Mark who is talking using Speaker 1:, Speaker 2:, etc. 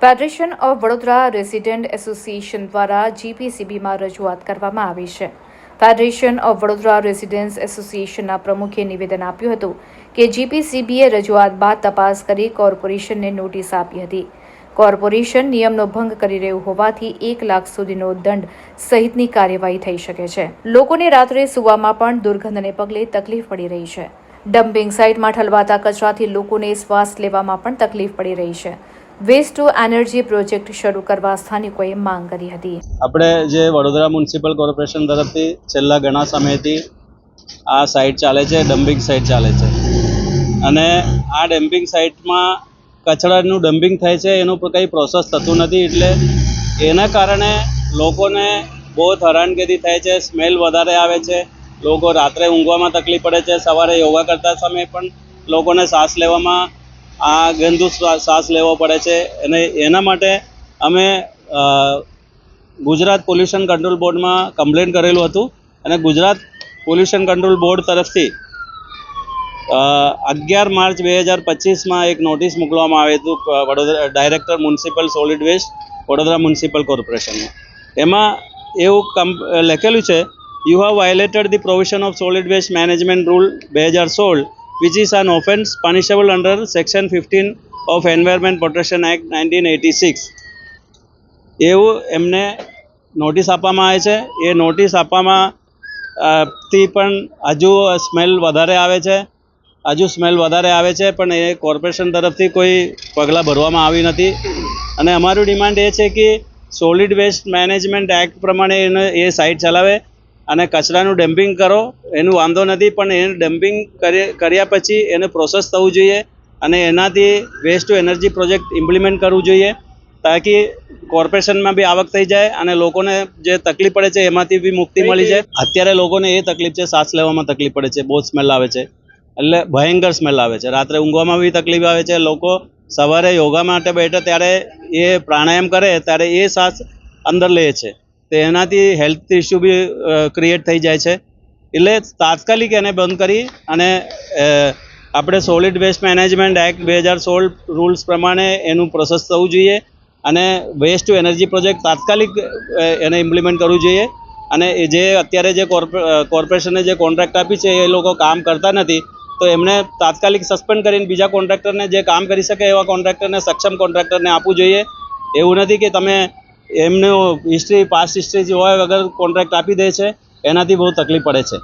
Speaker 1: Federation of Vadodara resident association દ્વારા જીપીસીબીમાં રજૂઆત કરવામાં આવી છે. ફેડરેશન ઓફ વડોદરા રેસિડેન્સ એસોસિએશનના પ્રમુખે નિવેદન આપ્યું હતું કે જીપીસીબીએ રજૂઆત બાદ તપાસ કરી કોર્પોરેશનને નોટિસ આપી હતી. કોર્પોરેશન નિયમનો ભંગ કરી રહ્યું હોવાથી એક લાખ સુધીનો દંડ સહિતની કાર્યવાહી થઈ શકે છે. લોકોને રાત્રે સૂવામાં પણ દુર્ગંધને પગલે તકલીફ પડી રહી છે. ડમ્પિંગ સાઇટમાં ઠલવાતા કચરાથી લોકોને શ્વાસ લેવામાં પણ તકલીફ પડી રહી છે. વેસ્ટ ટુ એનર્જી પ્રોજેક્ટ શરૂ કરવા સ્થાનિકોએ માંગ કરી હતી.
Speaker 2: આપણે જે વડોદરા મ્યુનિસિપલ કોર્પોરેશન તરફથી છેલ્લા ઘણા સમયથી આ સાઇટ ચાલે છે, ડમ્પિંગ સાઇટ ચાલે છે. અને આ ડમ્પિંગ સાઇટમાં કચરાનું ડમ્પિંગ થાય છે, એનું કંઈ પ્રોસેસ થતું નથી. એટલે એના કારણે લોકોને બહુ જ હેરાનગતિ થાય છે સ્મેલ વધારે આવે છે. લોકો રાત્રે ઊંઘવામાં તકલીફ પડે છે, સવારે યોગા કરતા સમયે પણ લોકોને શ્વાસ લેવામાં, આ ગંદુ શ્વા- શ્વાસ લેવો પડે છે. અને એના માટે અમે ગુજરાત પોલ્યુશન કંટ્રોલ બોર્ડમાં કમ્પ્લેન કરેલું હતું. અને ગુજરાત પોલ્યુશન કંટ્રોલ બોર્ડ તરફથી અગિયાર માર્ચ બે હજાર પચીસમાં એક નોટિસ મોકલવામાં આવી હતું Vadodara, director municipal solid waste, Vadodara municipal કોર્પોરેશનમાં એમાં એવું કમ લખેલું છે you have violated the provision of solid waste management rule બે હજાર સોળ which is an offence punishable under section fifteen of environment protection act nineteen eighty six એવું એમને નોટિસ આપવામાં આવે છે. એ નોટિસ આપવામાં થી પણ હજુ સ્મેલ વધારે આવે છે. હજુ સ્મેલ વધારે આવે છે પણ એ કોર્પોરેશન તરફથી કોઈ પગલાં ભરવામાં આવી નથી. અને અમારું ડિમાન્ડ એ છે કે સોલિડ વેસ્ટ મેનેજમેન્ટ એક્ટ પ્રમાણે એને એ સાઇટ ચલાવે અને કચરાનું ડમ્પિંગ કરો. એનું વાંધો નથી પણ એને ડમ્પિંગ કર્યા પછી એને પ્રોસેસ થવું જોઈએ અને એનાથી waste to energy project implement કરવું જોઈએ તાકી કોર્પોરેશનમાં બી આવક થઈ જાય અને લોકોને જે તકલીફ પડે છે એમાંથી બી મુક્તિ મળી જાય. અત્યારે લોકોને એ તકલીફ છે શ્વાસ લેવામાં તકલીફ પડે છે બહુ સ્મેલ આવે છે. એટલે ભયંકર સ્મેલ આવે છે. રાત્રે ઊંઘવામાં બી તકલીફ આવે છે. લોકો સવારે યોગા માટે બેઠે ત્યારે એ પ્રાણાયામ કરે ત્યારે એ શ્વાસ અંદર લે છે. તો એનાથી હેલ્થ ઇસ્યુ બી ક્રિએટ થઈ જાય છે. એટલે તાત્કાલિક એને બંધ કરી અને આપણે સોલિડ વેસ્ટ મેનેજમેન્ટ એક્ટ બે હજાર સોળ રૂલ્સ પ્રમાણે એનું પ્રોસેસ થવું જોઈએ અને વેસ્ટ ટુ એનર્જી પ્રોજેક્ટ તાત્કાલિક એને ઇમ્પ્લિમેન્ટ કરવું જોઈએ. અને જે અત્યારે જે કોર્પોરેશને જે કોન્ટ્રાક્ટ આપી છે એ લોકો કામ કરતા નથી. તો એમને તાત્કાલિક સસ્પેન્ડ કરીને બીજા કોન્ટ્રાક્ટરને જે કામ કરી શકે એવા કોન્ટ્રાક્ટરને સક્ષમ કોન્ટ્રાક્ટરને આપવું જોઈએ. એવું નથી કે તમે એમનો હિસ્ટ્રી પાસ્ટ હિસ્ટ્રી જે હોય વગર કોન્ટ્રાક્ટ આપી દે છે, એનાથી બહુ તકલીફ પડે છે.